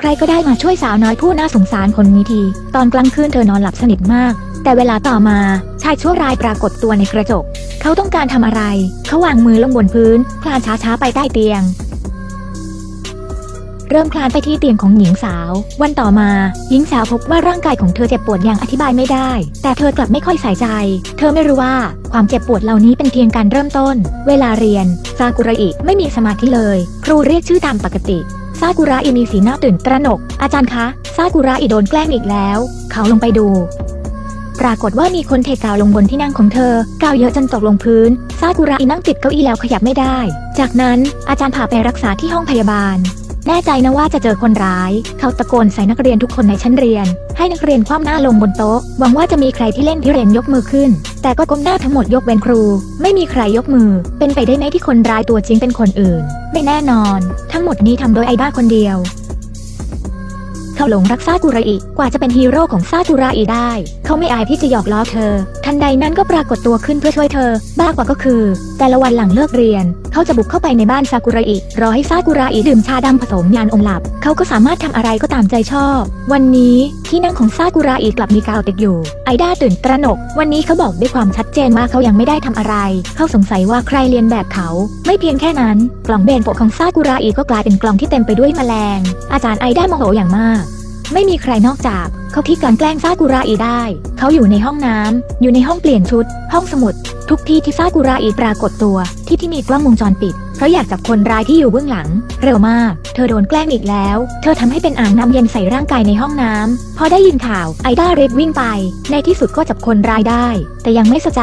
ใครก็ได้มาช่วยสาวน้อยผู้น่าสงสารคนนี้ที ตอนกลางคืนเธอนอนหลับสนิทมาก แต่เวลาต่อมาชายชั่วร้ายปรากฏตัวในกระจก เขาต้องการทำอะไร เขาวางมือลงบนพื้น คลานช้าๆไปใต้เตียง เริ่มคลานไปที่เตียงของหญิงสาว วันต่อมา หญิงสาวพบว่าร่างกายของเธอเจ็บปวดอย่างอธิบายไม่ได้ แต่เธอกลับไม่ค่อยใส่ใจ เธอไม่รู้ว่าความเจ็บปวดเหล่านี้เป็นเพียงการเริ่มต้น เวลาเรียนซากุระอิไม่มีสมาธิเลย ครูเรียกชื่อตามปกติ ซากุระอิมีสีหน้าตื่นตระหนก อาจารย์คะ ซากุระอิโดนแกล้งอีกแล้ว เขาลงไปดู ปรากฏว่ามีคนเทกาวลงบนที่นั่งของเธอ กาวเยอะจนตกลงพื้น ซากุระอินั่งติดเก้าอี้แล้วขยับไม่ได้ จากนั้นอาจารย์พาไปรักษาที่ห้องพยาบาล แน่ใจนะว่าจะเจอคนร้าย เขาตะโกนใส่นักเรียนทุกคนในชั้นเรียน ให้นักเรียนคว่ำหน้าลงบนโต๊ะ หวังว่าจะมีใครที่เล่นพิเรนยกมือขึ้น แต่ก็ก้มหน้าทั้งหมดยกเว้นครู ไม่มีใครยกมือ เป็นไปได้ไหมที่คนร้ายตัวจริงเป็นคนอื่น ไม่แน่นอน ทั้งหมดนี้ทำโดยไอด้าคนเดียว เขาหลงรักซากุระอิกว่าจะเป็นฮีโร่ของซากุระอิได้ เขาไม่อายที่จะหยอกล้อเธอ ทันใดนั้นก็ปรากฏตัวขึ้นเพื่อช่วยเธอ บ้ากว่าก็คือ แต่ละวันหลังเลิกเรียน เขาจะบุกเข้าไปในบ้านซากุระอิรอให้ซากุระอิดื่มชาดำผสมยานอมหลับ เขาก็สามารถทำอะไรก็ตามใจชอบ วันนี้ที่นั่งของซากุระอิกลับมีกาวติดอยู่ ไอด้าตื่นตระหนก วันนี้เขาบอกด้วยความชัดเจนว่าเขายังไม่ได้ทำอะไร เขาสงสัยว่าใครเรียนแบบเขา ไม่เพียงแค่นั้น กล่องเบนโปะของซากุระอิก็กลายเป็นกล่องที่เต็มไปด้วยแมลง อาจารย์ไอด้าโมโหอย่างมาก ไม่มีใครนอกจากเขาที่การแกล้งซากุระอีได้ เขาอยู่ในห้องน้ำอยู่ในห้องเปลี่ยนชุด ห้องสมุด ทุกที่ที่ซากุระอีปรากฏตัว ที่ที่มีกล้องวงจรปิด เพราะอยากจับคนร้ายที่อยู่เบื้องหลัง เร็วมาก เธอโดนแกล้งอีกแล้ว เธอทำให้เป็นอ่างน้ำเย็นใส่ร่างกายในห้องน้ำพอได้ยินข่าวไอด้ารีบวิ่งไป ในที่สุดก็จับคนร้ายได้ แต่ยังไม่สะใจ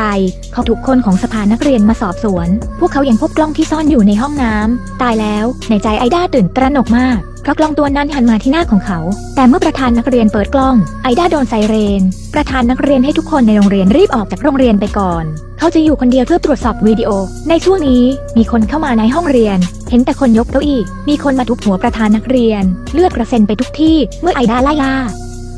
เขาถูกคนของสภานักเรียนมาสอบสวน พวกเขายังพบกล้องที่ซ่อนอยู่ในห้องน้ำตายแล้ว ในใจไอด้าตื่นตระหนกมากเพราะกล้องตัวนั้นหันมาที่หน้าของเขา แต่เมื่อประธานนักเรียนเปิดกล้อง ไอด้าโดนไซเรน ประธานนักเรียนให้ทุกคนในโรงเรียนรีบออกจากโรงเรียนไปก่อน เขาจะอยู่คนเดียวเพื่อตรวจสอบวิดีโอ ในช่วงนี้มีคนเข้ามาในห้องเรียน เห็นแต่คนยกเก้าอี้ มีคนมาทุบหัวประธานนักเรียน เลือดกระเซ็นไปทุกที่ เมื่อไอด้าไล่ล่า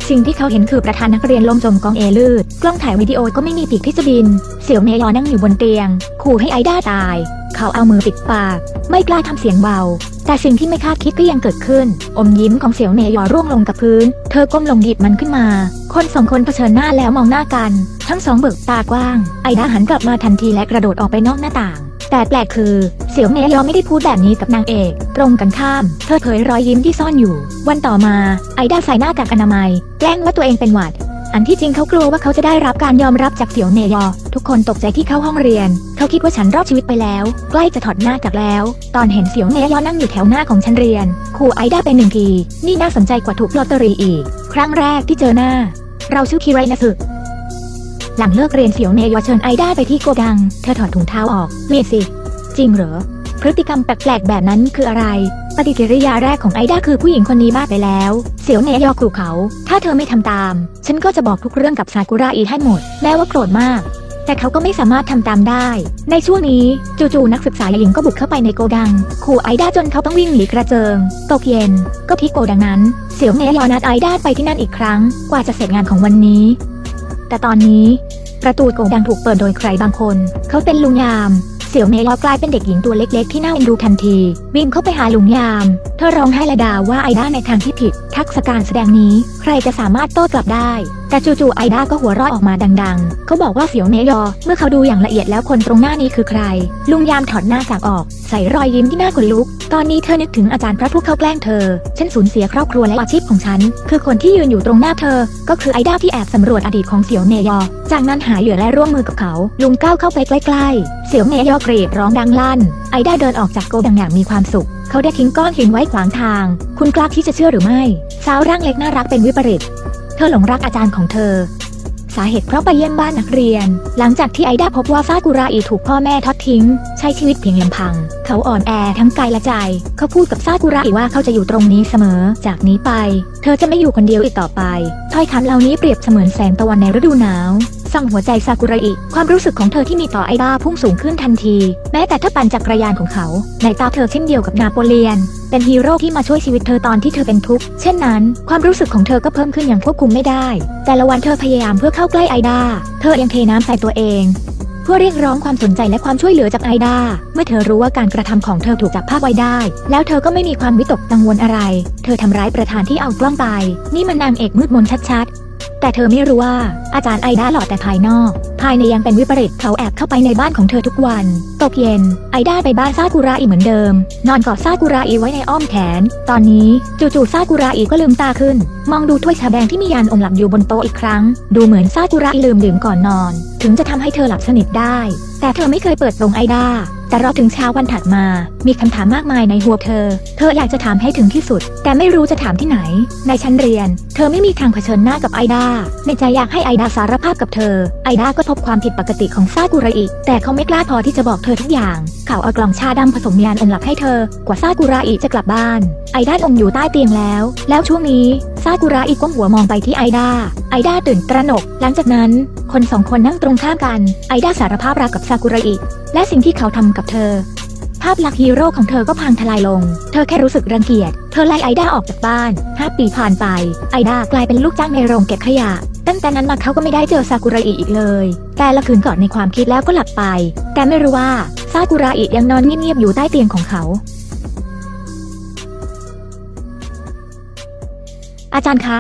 สิ่งที่เขาเห็นคือประธานนักเรียนล้มจมกองเอลืด กล้องถ่ายวิดีโอก็ไม่มีปีกที่จะบิน เสี่ยวเมยอนั่งอยู่บนเตียง ขู่ให้ไอด้าตาย เขาเอามือปิดปาก ไม่กล้าทำเสียงเบา แต่สิ่งที่ไม่คาดคิดก็ยังเกิดขึ้น อมยิ้มของเสี่ยวเมยอร่วงลงกับพื้น เธอก้มลงหยิบมันขึ้นมา คนสองคนเผชิญหน้าแล้วมองหน้ากัน ทั้งสองเบิกตากว้าง ไอด้าหันกลับมาทันทีและกระโดดออกไปนอกหน้าต่าง แต่แปลกคือ เสี่ยวเมยอไม่ได้พูดแบบนี้กับนางเอก ตรงกันข้าม เธอเผยรอยยิ้มที่ซ่อนอยู่ วันต่อมา ไอด้าใส่หน้ากากอนามัย แกล้งว่าตัวเองเป็นหวัด อันที่จริงเขากลัวว่าเขาจะได้รับการยอมรับจากเสี่ยวเมยอ ทุกคนตกใจที่เข้าห้องเรียน เขาคิดว่าฉันรอดชีวิตไปแล้ว ใกล้จะถอดหน้ากากแล้ว ตอนเห็นเสี่ยวเมยอนั่งอยู่แถวหน้าของชั้นเรียนขู่ไอด้าเป็นหนึ่งที นี่น่าสนใจกว่าถูกลอตเตอรี่อีก ครั้งแรกที่เจอหน้า เราชื่อคิไรนะสึ หลังเลิกเรียนเสี่ยวเนยอเชิญไอด้าไปที่โกดัง เธอถอดถุงเท้าออกเมียสิ จริงเหรอ พฤติกรรมแปลกๆแบบนั้นคืออะไร ปฏิกิริยาแรกของไอด้าคือผู้หญิงคนนี้บ้าไปแล้ว เสี่ยวเนยอขู่เขา ถ้าเธอไม่ทำตาม ฉันก็จะบอกทุกเรื่องกับซากุระอีให้หมด แม้ว่าโกรธมาก แต่เขาก็ไม่สามารถทำตามได้ ในช่วงนี้จู่ๆนักศึกษาหญิงก็บุกเข้าไปในโกดังขู่ไอด้าจนเขาต้องวิ่งหนีกระเจิงตกเย็น ก็ที่โกดังนั้น เสี่ยวเนยอนัดไอด้าไปที่นั่นอีกครั้ง กว่าจะเสร็จงานของวันนี้ แต่ตอนนี้ ประตูโกดังถูกเปิดโดยใครบางคน เขาเป็นลุงยาม เสี่ยวเมยอกลายเป็นเด็กหญิงตัวเล็ก ๆ ที่น่าเอ็นดูทันที วิ่งเข้าไปหาลุงยาม เธอร้องไห้และด่าว่าไอด้าในทางที่ผิด ทักษะการแสดงนี้ ใครจะสามารถโต้กลับได้ แต่จู่ๆไอด้าก็หัวเราะออกมาดังๆ เขาบอกว่าเสี่ยวเมยอ เมื่อเขาดูอย่างละเอียดแล้วคนตรงหน้านี้คือใคร ลุงยามถอดหน้ากากออก ใส่รอยยิ้มที่น่าขนลุก ตอนนี้เธอนึกถึงอาจารย์พระผู้เข้าแกล้งเธอ ฉันสูญเสียครอบครัวและอาชีพของฉัน คือคนที่ยืนอยู่ตรงหน้าเธอ ก็คือไอด้าที่แอบสำรวจอดีตของเสี่ยวเมยอ จากนั้นหาเหยื่อและร่วมมือกับเขา ลุงก้าวเข้าไปใกล้ๆ เสี่ยวเมยอกรีดร้องดังลั่น ไอด้าเดินออกจากโกดังอย่างมีความสุข เขาได้ทิ้งก้อนหินไว้ขวางทาง คุณกล้าที่จะเชื่อหรือไม่ สาวร่างเล็กน่ารักเป็นวิปริต เธอหลงรักอาจารย์ของเธอ สาเหตุเพราะไปเยี่ยมบ้านนักเรียน หลังจากที่ไอด้าพบว่าฟากุระอีถูกพ่อแม่ทอดทิ้ง ใช้ชีวิตเพียงลำพัง เขาอ่อนแอทั้งกายและใจ เขาพูดกับซากุระอีว่าเขาจะอยู่ตรงนี้เสมอ จากนี้ไป เธอจะไม่อยู่คนเดียวอีกต่อไป ถ้อยคำเหล่านี้เปรียบเสมือนแสงตะวันในฤดูหนาว ส่งหัวใจซากุระอิ ความรู้สึกของเธอที่มีต่อไอด้าพุ่งสูงขึ้นทันที แม้แต่ถ้าปั่นจักรยานของเขา ในตาเธอเช่นเดียวกับนาโปเลียน เป็นฮีโร่ที่มาช่วยชีวิตเธอตอนที่เธอเป็นทุกข์เช่นนั้น ความรู้สึกของเธอก็เพิ่มขึ้นอย่างควบคุมไม่ได้ แต่ละวันเธอพยายามเพื่อเข้าใกล้ไอดาเธอยังเทน้ำใส่ตัวเองเพื่อเรียกร้องความสนใจและความช่วยเหลือจากไอดา เมื่อเธอรู้ว่าการกระทำของเธอถูกจับภาพไว้ได้ แล้วเธอก็ไม่มีความวิตกกังวลอะไร เธอทำร้ายประธานที่เอากล้องไป นี่มันนางเอกมืดมนชัดๆ แต่เธอไม่รู้ว่าอาจารย์ไอดาหล่อแต่ภายนอก ภายในยังเป็นวิปริตเขาแอบเข้าไปในบ้านของเธอทุกวัน ตกเย็น ไอดาไปบ้านซากุระอีเหมือนเดิม นอนกอดซากุระอีไว้ในอ้อมแขน ตอนนี้จู่ๆซากุระอีก็ลืมตาขึ้น มองดูถ้วยชาแดงที่มียานอมหลับอยู่บนโต๊ะอีกครั้ง ดูเหมือนซากุระอีลืมดื่มก่อนนอน ถึงจะทำให้เธอหลับสนิทได้ แต่เธอไม่เคยเปิดโปงไอดา แต่รอถึงเช้าวันถัดมา มีคำถามมากมายในหัวเธอ เธออยากจะถามให้ถึงที่สุด แต่ไม่รู้จะถามที่ไหน ในชั้นเรียน เธอไม่มีทางเผชิญหน้ากับไอดา ในใจอยากให้ไอดาสารภาพกับเธอ ไอดาก็พบความผิดปกติของซากุระอิ แต่เขาไม่กล้าพอที่จะบอกเธอทุกอย่าง เขาเอากล่องชาดำผสมยานอมหลับให้เธอ กว่าซากุระอิจะกลับบ้าน ไอดาอมอยู่ใต้เตียงแล้ว แล้วช่วงนี้ ซากุระอิก้มหัวมองไปที่ไอดา ไอดาตื่นตระหนก หลังจากนั้น คนสองคนนั่งตรงข้ามกัน ไอดาสารภาพรักกับซากุระอิและสิ่งที่เขาทำกับเธอ ภาพลักษณ์ฮีโร่ของเธอก็พังทลายลง เธอแค่รู้สึกรังเกียจ เธอไล่ไอด้าออกจากบ้าน 5 ปีผ่านไป ไอด้ากลายเป็นลูกจ้างในโรงเก็บขยะ ตั้งแต่นั้นมาเขาก็ไม่ได้เจอซากุระอิอีกเลย แต่ละคืนกอนในความคิดแล้วก็หลับไป แต่ไม่รู้ว่าซากุระอิยังนอนเงียบๆอยู่ใต้เตียงของเขา อาจารย์คะ